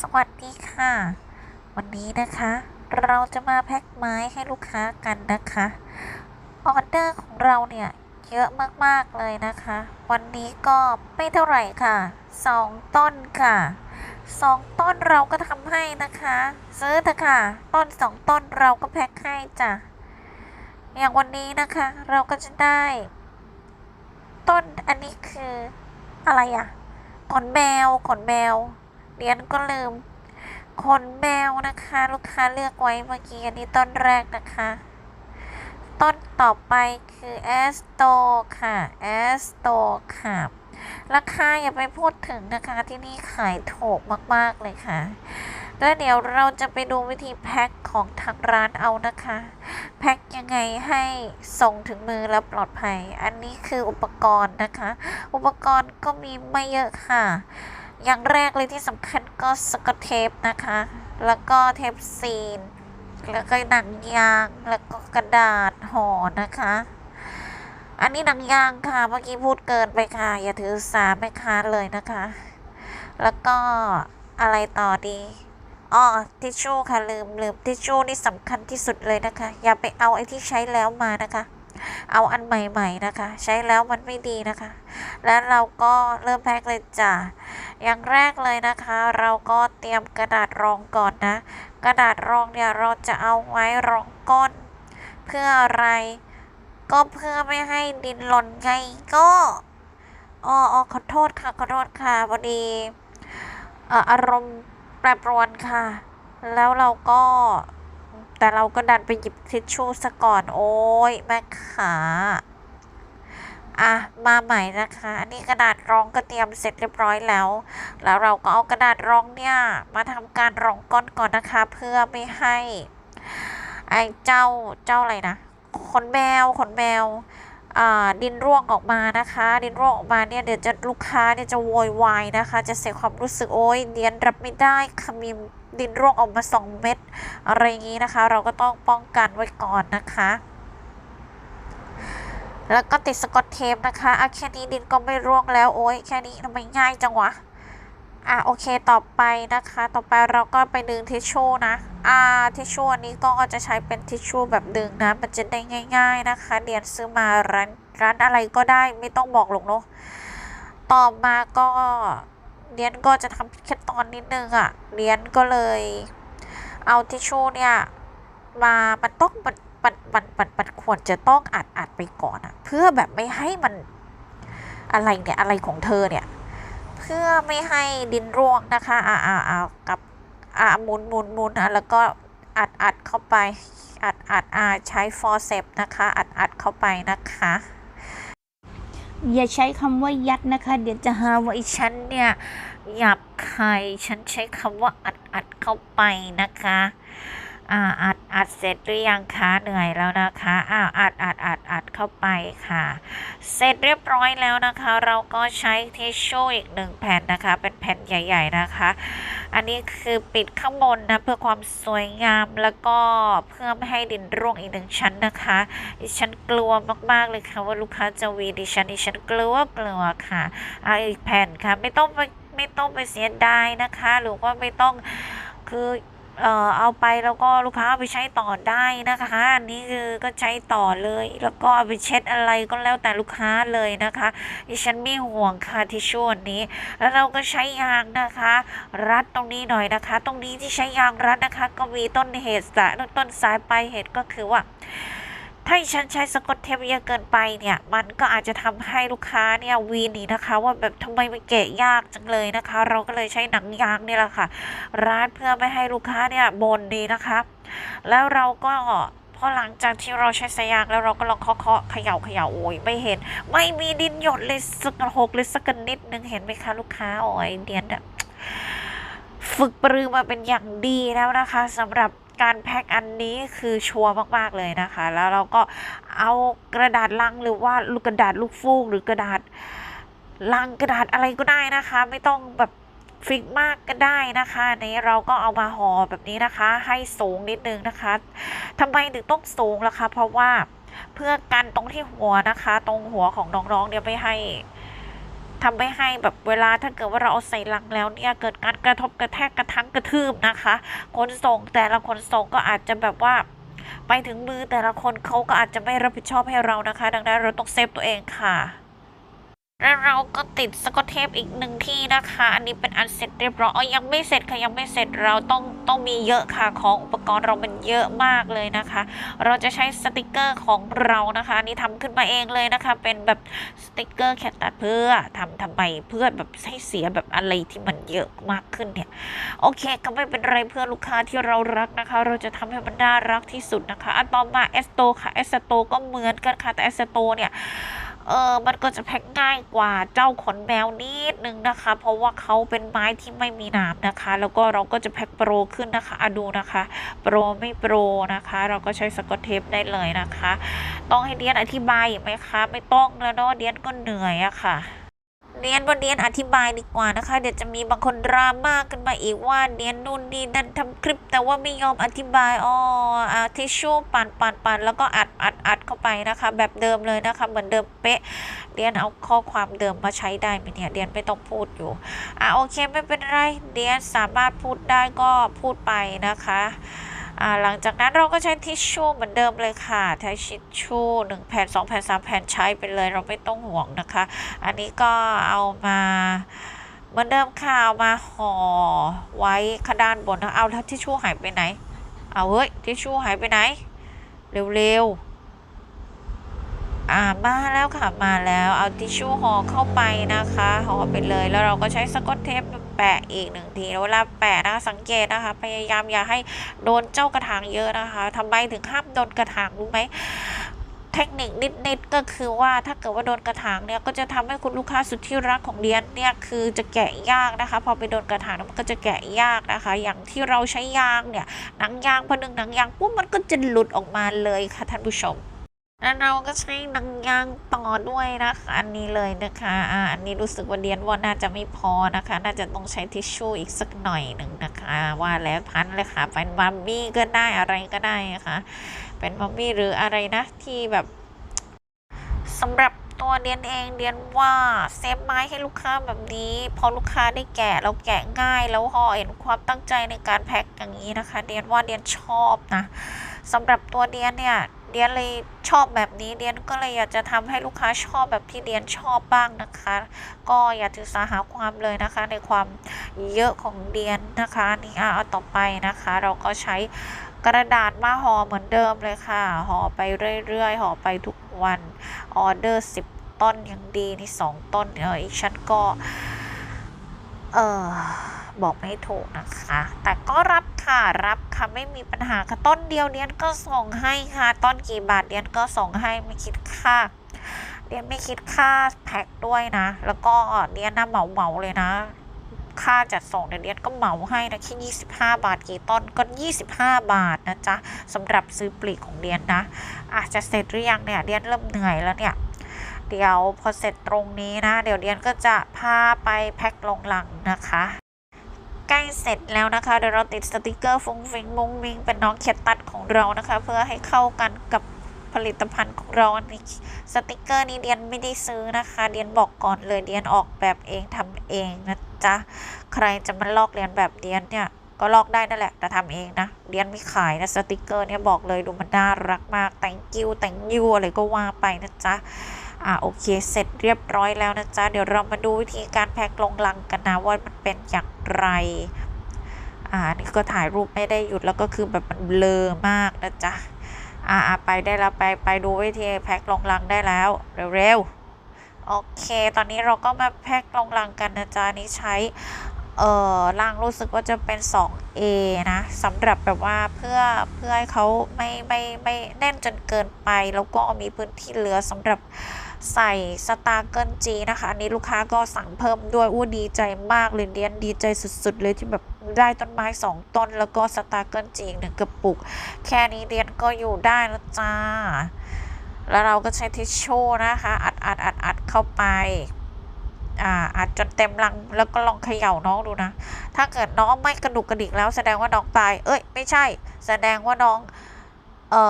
สวัสดีค่ะ วันนี้นะคะ เราจะมาแพ็คไม้ให้ลูกค้ากันนะคะออเดอร์ของเราเนี่ยเยอะมากๆเลยนะคะ วันนี้ก็ไม่เท่าไหร่ค่ะสองต้นค่ะสองต้นเราก็ทำให้นะคะ ซื้อเถอะค่ะ ต้นสองต้นเราก็แพ็คให้จ้ะอย่างวันนี้นะคะ เราก็จะได้ ต้นอันนี้คืออะไรอะขนแมวขนแมว เดียนก็ลืมขนแมวนะคะ ลูกค้าเลือกไว้เมื่อกี้อันนี้ต้นแรกนะคะ ต้นต่อไปคือแอสโตค่ะแอสโตค่ะราคาอย่าไปพูดถึงนะคะที่นี่ขายถูกมาก ๆ เลยค่ะแล้วเดี๋ยวเราจะไปดูวิธีแพ็คของทางร้านเอานะคะ แพ็คยังไงให้ส่งถึงมือแล้วปลอดภัย อันนี้คืออุปกรณ์นะคะ อุปกรณ์ก็มีไม่เยอะค่ะ อย่างแรกเลยที่สำคัญก็สกอตเทปนะคะ แล้วก็เทปซีน แล้วก็หนังยาง แล้วก็กระดาษห่อนะคะ อันนี้หนังยางค่ะ เมื่อกี้พูดเกินไปค่ะ อย่าถือสาแม่ค้าเลยนะคะ แล้วก็อะไรต่อดีอ๋อทิชชู่ค่ะลืมลืมทิชชู่นี่สำคัญที่สุดเลยนะคะ อย่าไปเอาไอ้ที่ใช้แล้วมานะคะ เอาอันใหม่ๆนะคะ ใช้แล้วมันไม่ดีนะคะ แล้วเราก็เริ่มแพ็คเลยจ้ะอย่างแรกเลยนะคะ เราก็เตรียมกระดาษรองก่อนนะ กระดาษรองเนี่ยเราจะเอาไว้รองก้น เพื่ออะไร ก็เพื่อไม่ให้ดินหล่นไงก็อ๋ออขอโทษค่ะขอโทษค่ะพอดีอารมณ์แปรปรวนค่ะ แล้วเราก็ แต่เราก็ดันไปหยิบทิชชู่ซะก่อน โอ้ยแม่ขาอะมาใหม่นะคะ อันนี้กระดาษรองก็เตรียมเสร็จเรียบร้อยแล้ว แล้วเราก็เอากระดาษรองเนี่ย มาทำการรองก้อนก่อนนะคะ เพื่อไม่ให้ไอ้เจ้าเจ้าอะไรนะขนแมวขนแมว ดินร่วงออกมานะคะ ดินร่วงออกมาเนี่ยเดี๋ยวจะลูกค้าเนี่ยจะโวยวายนะคะ จะเสียความรู้สึกโอ๊ยเดียนรับไม่ได้ขมิมีดินร่วงออกมาสองเม็ดอะไรอย่างนี้นะคะ เราก็ต้องป้องกันไว้ก่อนนะคะแล้วก็ติดสกอตเทปนะคะอะแค่นี้ดินก็ไม่ร่วงแล้วโอ๊ยแค่นี้ทำไมง่ายจังวะ อะโอเคต่อไปนะคะ ต่อไปเราก็ไปดึงทิชชู่นะอ่าทิชชู่อันนี้ก็จะใช้เป็นทิชชู่แบบดึงนะ มันจะได้ง่าย ๆนะคะเดียนซื้อมาร้านร้านอะไรก็ได้ไม่ต้องบอกหรอกเนาะต่อมาก็เดียนก็จะทำแค่ตอนนิดนึงอะ่ะเดียนก็เลย เอาทิชชู่เนี่ยมามันต้องมันมันมันมันมันควรจะต้องอัดอัดไปก่อนอะ เพื่อแบบไม่ให้มันอะไรเนี่ยอะไรของเธอเนี่ย เพื่อไม่ให้ดินร่วงนะคะอ่าอ่าอ่ากับอ่าหมุนหมุนหมุนอะแล้วก็อัดอัดเข้าไปอัดอัดอ่าใช้ฟอร์เซปนะคะอัดอัดเข้าไปนะคะอย่าใช้คำว่ายัดนะคะ เดี๋ยวจะหาว่าอ้ฉันเนี่ยหยาบคายฉันใช้คำว่าอัดอัดเข้าไปนะคะ อ่าอัดอัดเสร็จหรือยังคะเหนื่อยแล้วนะคะอ่าอัดอัดอัดอัดเข้าไปค่ะ เสร็จเรียบร้อยแล้วนะคะ เราก็ใช้ทิชชู่อีกหนึ่งแผ่นนะคะ เป็นแผ่นใหญ่ ๆนะคะ อันนี้คือปิดข้างบนนะเพื่อความสวยงามแล้วก็เพื่อไม่ให้ดินร่วงอีกหนึ่งชั้นนะคะดิฉันกลัวมากๆเลยค่ะว่าลูกค้าจะวีดิฉันดิฉันกลัวกลัวค่ะเอาอีกแผ่นค่ะไม่ต้องไปไม่ต้องไปเสียดายนะคะ หรือว่าไม่ต้องคือ เอ่อเอาไปแล้วก็ลูกค้าไปใช้ต่อได้นะคะอันนี้คือก็ใช้ต่อเลย แล้วก็เอาไปเช็ดอะไรก็แล้วแต่ลูกค้าเลยนะคะดิฉันไม่ห่วงค่ะทิชชู่อันนี้ แล้วเราก็ใช้ยางนะคะ รัดตรงนี้หน่อยนะคะ ตรงนี้ที่ใช้ยางรัดนะคะ ก็มีต้นเหตุสะต้นสายปลายเหตุก็คือว่า ถ้าฉันใช้สกอตเทปเยอะเกินไปเนี่ย มันก็อาจจะทำให้ลูกค้าเนี่ยวีนีนะคะ ว่าแบบทำไมมันเกะยากจังเลยนะคะ เราก็เลยใช้หนังยางนี่แหละค่ะรัดเพื่อไม่ให้ลูกค้าเนี่ยบ่นดีนะคะ แล้วเราก็พอหลังจากที่เราใช้สายยางแล้วเราก็ลองเคาะเคาะเขย่าเขย่าโอ้ยไม่เห็น ไม่มีดินหยดเลยสักหกเลยสักนิดนึงเห็นไหมคะลูกค้าโอ้ยเดียนอะฝึกปรือมาเป็นอย่างดีแล้วนะคะสำหรับ การแพ็คอันนี้คือชัวร์มาก ๆ เลยนะคะ แล้วเราก็เอากระดาษลังหรือว่าลูกกระดาษลูกฟูกหรือกระดาษลังกระดาษอะไรก็ได้นะคะ ไม่ต้องแบบฟิกมากก็ได้นะคะนี้เราก็เอามาห่อแบบนี้นะคะ ให้สูงนิดนึงนะคะทำไมถึงต้องสูงล่ะคะ เพราะว่าเพื่อกันตรงที่หัวนะคะ ตรงหัวของน้องๆเนี่ยไม่ให้ ทำให้ให้แบบเวลาถ้าเกิดว่าเราเอาใส่ลังแล้วเนี่ยเกิดการกระทบกระแทกกระทั้งกระทืบนะคะขนส่งแต่ละขนส่งก็อาจจะแบบว่าไปถึงมือแต่ละคนเขาก็อาจจะไม่รับผิดชอบให้เรานะคะ ดังนั้นเราต้องเซฟตัวเองค่ะ แล้วเราก็ติดสกอตเทปอีกหนึ่งที่นะคะ อันนี้เป็นอันเสร็จเรียบร้อยอ๋อยังไม่เสร็จค่ะยังไม่เสร็จเราต้องต้องมีเยอะค่ะของอุปกรณ์เรามันเยอะมากเลยนะคะ เราจะใช้สติกเกอร์ของเรานะคะอันนี้ทำขึ้นมาเองเลยนะคะ เป็นแบบสติกเกอร์แค่ตัดเพื่อทำทำไมเพื่อแบบให้เสียแบบอะไรที่มันเยอะมากขึ้นเนี่ยโอเค ก็ไม่เป็นไรเพื่อลูกค้าที่เรารักนะคะ เราจะทำให้มันน่ารักที่สุดนะคะอันต่อมาเอสโตค่ะเอสโตก็เหมือนกันค่ะแต่เอสโตเนี่ย เออมันก็จะแพ็คง่ายกว่าเจ้าขนแมวนิดนึงนะคะ เพราะว่าเขาเป็นไม้ที่ไม่มีหนามนะคะ แล้วก็เราก็จะแพ็คโปรขึ้นนะคะอะดูนะคะ โปรไม่โปรนะคะ เราก็ใช้สกอตเทปได้เลยนะคะ ต้องให้เดียนอธิบายไหมคะ ไม่ต้องแล้วเนาะเดียนก็เหนื่อยอะค่ะ เดียนว่าเดียนอธิบายดีกว่านะคะ เดี๋ยวจะมีบางคนดราม่ากกันมาอีกว่าเดียนนู่นนี่นั่นทำคลิป แต่ว่าไม่ยอมอธิบายอ๋ออาทิชชู่ปั่นปั่นปั่นแล้วก็อัดอัดอัดเข้าไปนะคะ แบบเดิมเลยนะคะ เหมือนเดิมเป๊ะเดียนเอาข้อความเดิมมาใช้ได้ไหมเนี่ยเดียนไม่ต้องพูดอยู่อะโอเคไม่เป็นไรเดียนสามารถพูดได้ก็พูดไปนะคะ หลังจากนั้นเราก็ใช้ทิชชู่เหมือนเดิมเลยค่ะใช้ทิชชู่หนึ่งแผ่นสองแผ่นสามแผ่นใช้ไปเลยเราไม่ต้องห่วงนะคะ อันนี้ก็เอามาเหมือนเดิมค่ะเอามาห่อไว้ข้างด้านบนนะเอาแล้วทิชชู่หายไปไหน เอาเฮ้ยทิชชู่หายไปไหน เร็วๆอ่ามาแล้วค่ะมาแล้วเอาทิชชู่ห่อเข้าไปนะคะห่อไปเลยแล้วเราก็ใช้สกอตเทป แปะอีกหนึ่งทีเวลาแปะนะคะสังเกตนะคะ พยายามอย่าให้โดนเจ้ากระถางเยอะนะคะทำไมถึงห้ามโดนกระถางรู้ไหมเทคนิคนิดๆก็คือว่าถ้าเกิดว่าโดนกระถางเนี่ยก็จะทำให้คุณลูกค้าสุดที่รักของเดียนเนี่ยคือจะแกะยากนะคะ พอไปโดนกระถางมันก็จะแกะยากนะคะ อย่างที่เราใช้ยางเนี่ยหนังยางพอดึงหนังยางปุ๊บมันก็จะหลุดออกมาเลยค่ะท่านผู้ชม แล้วเราก็ใช้หนังยางต่อด้วยนะคะอันนี้เลยนะคะอ่าอันนี้รู้สึกว่าเดียนว่าน่าจะไม่พอนะคะ น่าจะต้องใช้ทิชชู่อีกสักหน่อยหนึ่งนะคะ ว่าแล้วพันเลยค่ะเป็นมัมมี่ก็ได้อะไรก็ได้นะคะเป็นมัมมี่หรืออะไรนะที่แบบสำหรับตัวเดียนเองเดียนว่าเซฟไม้ให้ลูกค้าแบบนี้ พอลูกค้าได้แกะเราแกะง่าย แล้วพอเห็นความตั้งใจในการแพ็คอย่างนี้นะคะ เดียนว่าเดียนชอบนะสำหรับตัวเดียนเนี่ย เดียนเลยชอบแบบนี้เดียนก็เลยอยากจะทำให้ลูกค้าชอบแบบที่เดียนชอบบ้างนะคะ ก็อย่าถือสาหาความเลยนะคะ ในความเยอะของเดียนนะคะนี่อะเอาต่อไปนะคะ เราก็ใช้กระดาษมาห่อเหมือนเดิมเลยค่ะห่อไปเรื่อยๆห่อไปทุกวันออเดอร์10ต้นยังดีนี่2ต้นเอออีกชั้นก็เออบอกไม่ถูกนะคะ แต่ก็รับ รับค่ะไม่มีปัญหาค่ะต้นเดียวเดียนก็ส่งให้ค่ะ ต้นกี่บาทเดียนก็ส่งให้ไม่คิดค่าเดียนไม่คิดค่าแพ็คด้วยนะ แล้วก็เดียนนะเหมาเหมาเลยนะ ค่าจัดส่งเนี่ยเดียนก็เหมาให้นะแค่25 บาทกี่ต้นก็ 25 บาทนะจ๊ะสำหรับซื้อปลีกของเดียนนะ อาจจะเสร็จหรือยังเนี่ยเดียนเริ่มเหนื่อยแล้วเนี่ยเดี๋ยวพอเสร็จตรงนี้นะ เดี๋ยวเดียนก็จะพาไปแพ็คลงหลังนะคะ ใกล้เสร็จแล้วนะคะเดี๋ยวเราติดสติกเกอร์ฟงฟิงมุงมิงเป็นน้องเขียดตัดของเรานะคะ เพื่อให้เข้ากันกับผลิตภัณฑ์ของเราอันนี้สติกเกอร์นี้เดียนไม่ได้ซื้อนะคะ เดียนบอกก่อนเลยเดียนออกแบบเองทำเองนะจ๊ะใครจะมาลอกเรียนแบบเดียนเนี่ยก็ลอกได้นั่นแหละแต่ทำเองนะเดียนไม่ขายนะสติกเกอร์เนี่ยบอกเลยดูมันน่ารักมากแต่งกิ้วแต่งยูอะไรก็ว่าไปนะจ๊ะ อ่าโอเค เสร็จเรียบร้อยแล้วนะจ๊ะ เดี๋ยวเรามาดูวิธีการแพ็คลงลังกันนะว่ามันเป็นอย่างไรอ่านี่ก็ถ่ายรูปไม่ได้หยุดแล้วก็คือแบบมันเบลอมากนะจ๊ะอ่าไปได้แล้วไปไปดูวิธีแพ็คลงลังได้แล้วเร็วๆโอเค ตอนนี้เราก็มาแพ็คลงลังกันนะจ๊ะนี่ใช้เอ่อล่างรู้สึกว่าจะเป็น 2A นะสำหรับแบบว่าเพื่อเพื่อให้เขาไม่ไม่ไม่แน่นจนเกินไป แล้วก็มีพื้นที่เหลือสำหรับ ใส่สตาร์เกิลจีนะคะอันนี้ลูกค้าก็สั่งเพิ่มด้วยอู้ดีใจมากเลยเดียนดีใจสุด ๆ เลยที่แบบได้ต้นไม้ 2 ต้น แล้วก็สตาร์เกิลจีหนึ่งกระปุก แค่นี้เดียนก็อยู่ได้แล้วจ้า แล้วเราก็ใช้ทิชชู่นะคะ อัดอัดอัดอัดเข้าไปอ่าอัดจนเต็มรังแล้วก็ลองเขย่าน้องดูนะ ถ้าเกิดน้องไม่กระดุกกระดิกแล้วแสดงว่าน้องตาย เอ้ย ไม่ใช่ แสดงว่าน้อง เอ่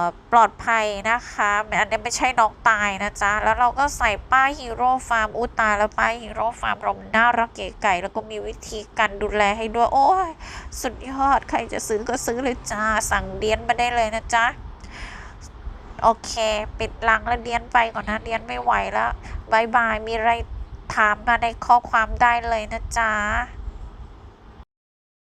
อปลอดภัยนะคะอันนี้ไม่ใช่น้องตายนะจ๊ะ แล้วเราก็ใส่ป้ายฮีโร่ฟาร์มอุตาแล้วป้ายฮีโร่ฟาร์มเราน่ารักเก๋ไก่ แล้วก็มีวิธีการดูแลให้ด้วย โอ้ย สุดยอด ใครจะซื้อก็ซื้อเลยจ้า สั่งเดียนมาได้เลยนะจ๊ะ โอเค ปิดลังแล้วเดียนไปก่อนนะ เดียนไม่ไหวแล้วบายบาย มีอะไรถามมาในข้อความได้เลยนะจ๊ะ